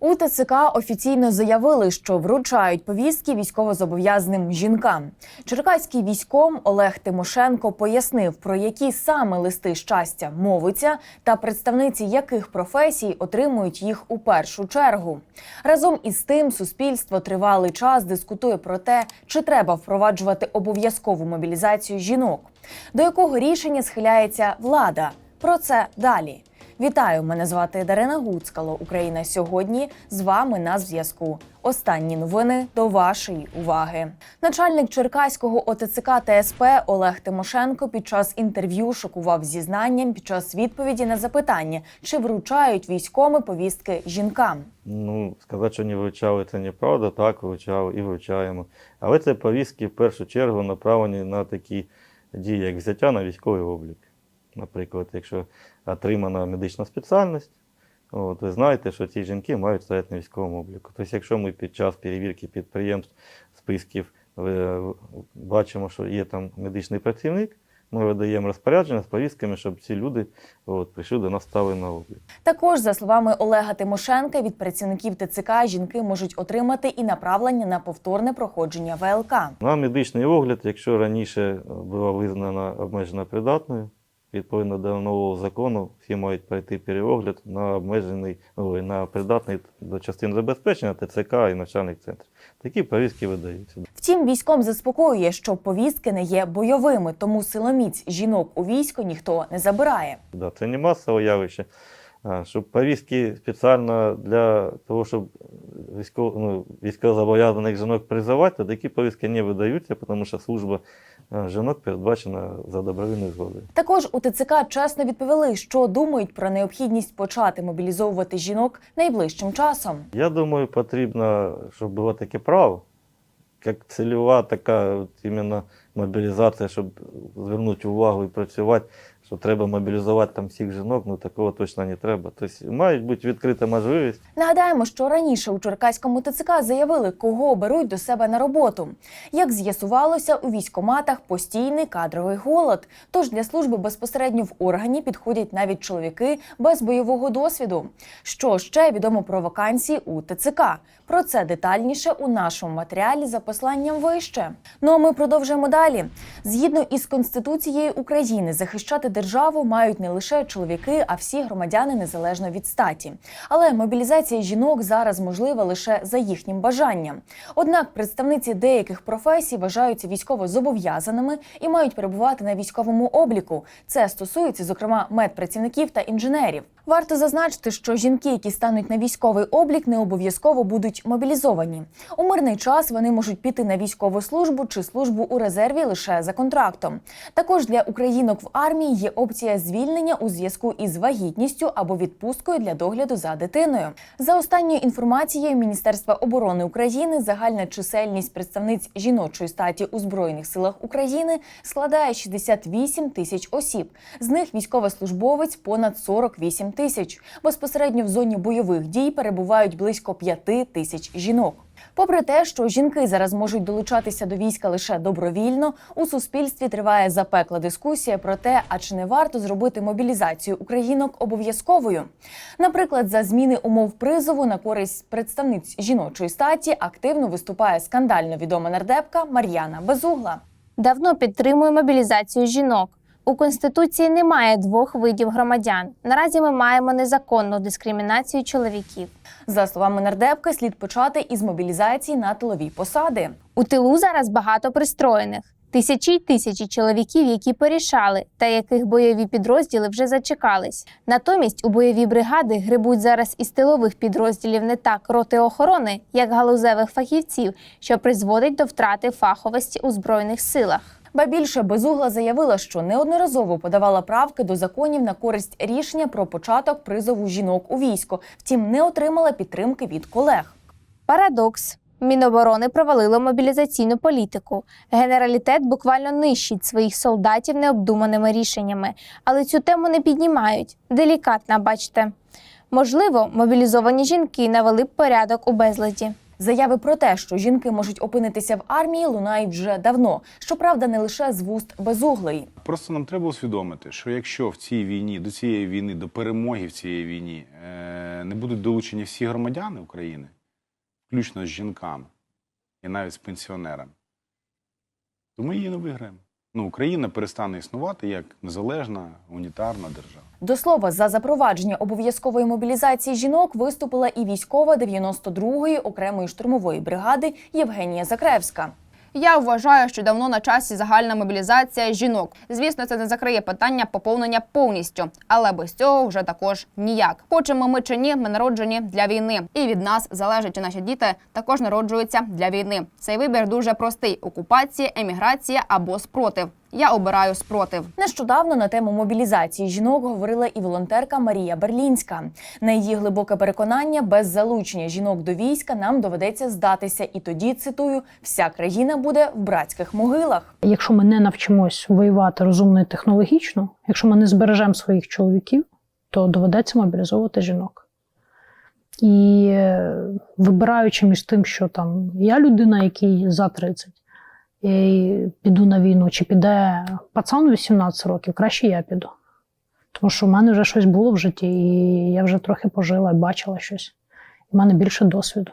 У ТЦК офіційно заявили, що вручають повістки військовозобов'язаним жінкам. Черкаський військом Олег Тимошенко пояснив, про які саме листи щастя мовиться, та представниці яких професій отримують їх у першу чергу. Разом із тим, суспільство тривалий час дискутує про те, чи треба впроваджувати обов'язкову мобілізацію жінок, до якого рішення схиляється влада. Про це далі. Вітаю! Мене звати Дарина Гуцкало. Україна сьогодні з вами на зв'язку. Останні новини до вашої уваги. Начальник Черкаського ОТЦК ТСП Олег Тимошенко під час інтерв'ю шокував зізнанням під час відповіді на запитання, чи вручають військоми повістки жінкам. Ну, сказати, що не вивчали, це неправда, так вивчали і вивчаємо. Але це повістки в першу чергу направлені на такі дії, як взяття на військовий облік. Наприклад, якщо отримана медична спеціальність, от, ви знаєте, що ці жінки мають стояти на військовому обліку. Тобто, якщо ми під час перевірки підприємств, списків бачимо, що є там медичний працівник, ми видаємо розпорядження з повістками, щоб ці люди от, прийшли до нас стали на облік. Також, за словами Олега Тимошенка, від працівників ТЦК жінки можуть отримати і направлення на повторне проходження ВЛК. На медичний огляд, якщо раніше була визнана обмежена придатною, відповідно до нового закону, всі мають пройти переогляд на обмежений ой, на придатний до частин забезпечення ТЦК і навчальних центрів. Такі повістки видаються. Втім, військом заспокоює, що повістки не є бойовими, тому силоміць жінок у військо ніхто не забирає. Да, це не масове явище. Щоб повістки спеціально для того, щоб військово, ну, військовозобов'язаних жінок призивати, то такі повістки не видаються, тому що служба жінок передбачена за добровільною згодою. Також у ТЦК чесно відповіли, що думають про необхідність почати мобілізовувати жінок найближчим часом. Я думаю, потрібно, щоб було таке право, як цільова така от іменно мобілізація, щоб звернути увагу і працювати, що треба мобілізувати там всіх жінок, ну такого точно не треба. Тобто має бути відкрита можливість. Нагадаємо, що раніше у Черкаському ТЦК заявили, кого беруть до себе на роботу. Як з'ясувалося, у військоматах постійний кадровий голод. Тож для служби безпосередньо в органі підходять навіть чоловіки без бойового досвіду. Що ще відомо про вакансії у ТЦК? Про це детальніше у нашому матеріалі за посланням вище. Ну а ми продовжуємо далі. Згідно із Конституцією України, захищати державу мають не лише чоловіки, а всі громадяни незалежно від статі. Але мобілізація жінок зараз можлива лише за їхнім бажанням. Однак представниці деяких професій вважаються військово зобов'язаними і мають перебувати на військовому обліку. Це стосується, зокрема, медпрацівників та інженерів. Варто зазначити, що жінки, які стануть на військовий облік, не обов'язково будуть мобілізовані. У мирний час вони можуть піти на військову службу чи службу у резерві лише за контрактом. Також для українок в армії є опція звільнення у зв'язку із вагітністю або відпусткою для догляду за дитиною. За останньою інформацією Міністерства оборони України, загальна чисельність представниць жіночої статі у збройних силах України складає 68 тисяч осіб. З них військовослужбовець понад 48 тисяч. Безпосередньо в зоні бойових дій перебувають близько 5 тисяч жінок. Попри те, що жінки зараз можуть долучатися до війська лише добровільно, у суспільстві триває запекла дискусія про те, а чи не варто зробити мобілізацію українок обов'язковою. Наприклад, за зміни умов призову на користь представниць жіночої статі активно виступає скандально відома нардепка Мар'яна Безугла. Давно підтримую мобілізацію жінок. У конституції немає двох видів громадян. Наразі ми маємо незаконну дискримінацію чоловіків. За словами нардепки, слід почати із мобілізації на тилові посади. У тилу зараз багато пристроєних. Тисячі й тисячі чоловіків, які порішали, та яких бойові підрозділи вже зачекались. Натомість у бойові бригади грибуть зараз із тилових підрозділів не так роти охорони, як галузевих фахівців, що призводить до втрати фаховості у збройних силах. Ба більше безугла заявила, що неодноразово подавала правки до законів на користь рішення про початок призову жінок у військо, втім не отримала підтримки від колег. Парадокс. Міноборони провалило мобілізаційну політику. Генералітет буквально нищить своїх солдатів необдуманими рішеннями, але цю тему не піднімають. Делікатна, бачите. Можливо, мобілізовані жінки навели б порядок у безладі. Заяви про те, що жінки можуть опинитися в армії, лунають вже давно. Щоправда, не лише з вуст безуглої. Просто нам треба усвідомити, що якщо в цій війні, до цієї війни, до перемоги в цій війні е, не будуть долучені всі громадяни України, включно з жінками і навіть з пенсіонерами, то ми її не виграємо. Ну, Україна перестане існувати як незалежна унітарна держава. До слова, за запровадження обов'язкової мобілізації жінок виступила і військова 92-ї окремої штурмової бригади Євгенія Закревська. Я вважаю, що давно на часі загальна мобілізація жінок. Звісно, це не закриє питання поповнення повністю, але без цього вже також ніяк. Хочемо ми чи ні, ми народжені для війни, і від нас залежить, чи наші діти також народжуються для війни. Цей вибір дуже простий: окупація, еміграція або спротив. Я обираю спротив. Нещодавно на тему мобілізації жінок говорила і волонтерка Марія Берлінська. На її глибоке переконання, без залучення жінок до війська нам доведеться здатися, і тоді цитую: вся країна буде в братських могилах. Якщо ми не навчимось воювати розумно і технологічно, якщо ми не збережемо своїх чоловіків, то доведеться мобілізовувати жінок. І е, вибираючи між тим, що там я людина, який за 30, і піду на війну, чи піде пацан 18 років, краще я піду. Тому що в мене вже щось було в житті, і я вже трохи пожила бачила щось. В мене більше досвіду.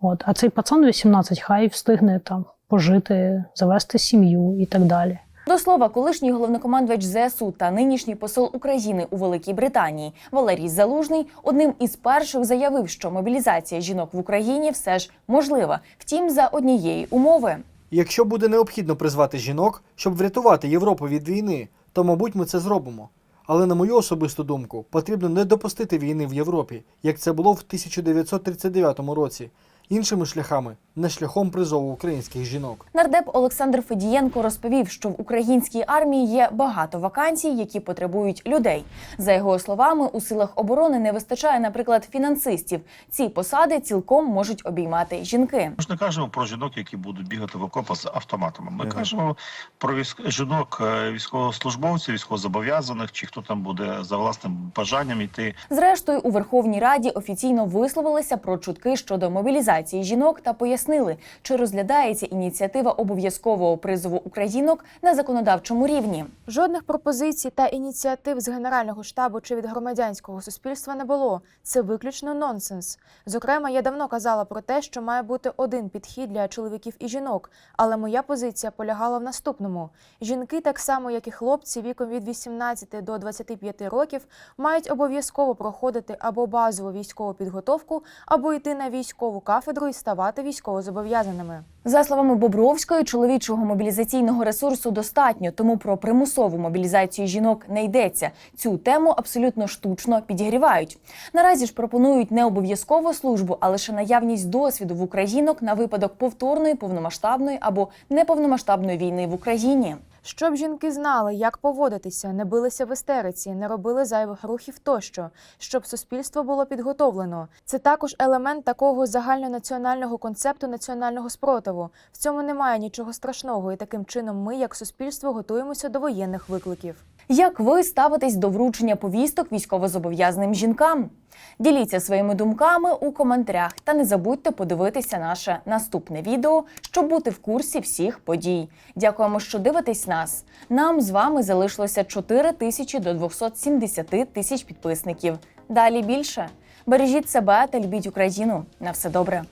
От. А цей пацан 18 хай встигне там пожити, завести сім'ю і так далі. До слова, колишній головнокомандувач ЗСУ та нинішній посол України у Великій Британії Валерій Залужний одним із перших заявив, що мобілізація жінок в Україні все ж можлива, втім за однієї умови. Якщо буде необхідно призвати жінок, щоб врятувати Європу від війни, то, мабуть, ми це зробимо. Але на мою особисту думку, потрібно не допустити війни в Європі, як це було в 1939 році, іншими шляхами, не шляхом призову українських жінок. Нардеп Олександр Федієнко розповів, що в українській армії є багато вакансій, які потребують людей. За його словами, у силах оборони не вистачає, наприклад, фінансистів. Ці посади цілком можуть обіймати жінки. Ми ж не кажемо про жінок, які будуть бігати в окопах з автоматами. Ми кажемо про військ... жінок, е, військовослужбовців, військовозобов'язаних, чи хто там буде за власним бажанням йти. Зрештою, у Верховній Раді офіційно висловилися про чутки щодо мобілізації жінок та пояснили, чи розглядається ініціатива обов'язкового призову українок на законодавчому рівні. Жодних пропозицій та ініціатив з Генерального штабу чи від громадянського суспільства не було. Це виключно нонсенс. Зокрема, я давно казала про те, що має бути один підхід для чоловіків і жінок. Але моя позиція полягала в наступному: жінки, так само як і хлопці віком від 18 до 25 років, мають обов'язково проходити або базову військову підготовку, або йти на військову кафедру і ставати військовозобов'язаними. За словами Бобровської, чоловічого мобілізаційного ресурсу достатньо, тому про примусову мобілізацію жінок не йдеться. Цю тему абсолютно штучно підігрівають. Наразі ж пропонують не обов'язкову службу, а лише наявність досвіду в українок на випадок повторної, повномасштабної або неповномасштабної війни в Україні. Щоб жінки знали, як поводитися, не билися в істериці, не робили зайвих рухів тощо, щоб суспільство було підготовлено. Це також елемент такого загальнонаціонального концепту національного спротиву. В цьому немає нічого страшного, і таким чином ми, як суспільство, готуємося до воєнних викликів. Як ви ставитесь до вручення повісток військовозобов'язаним жінкам? Діліться своїми думками у коментарях та не забудьте подивитися наше наступне відео, щоб бути в курсі всіх подій. Дякуємо, що дивитесь нас. Нам з вами залишилося 4 тисячі до 270 тисяч підписників. Далі більше. Бережіть себе та любіть Україну. На все добре.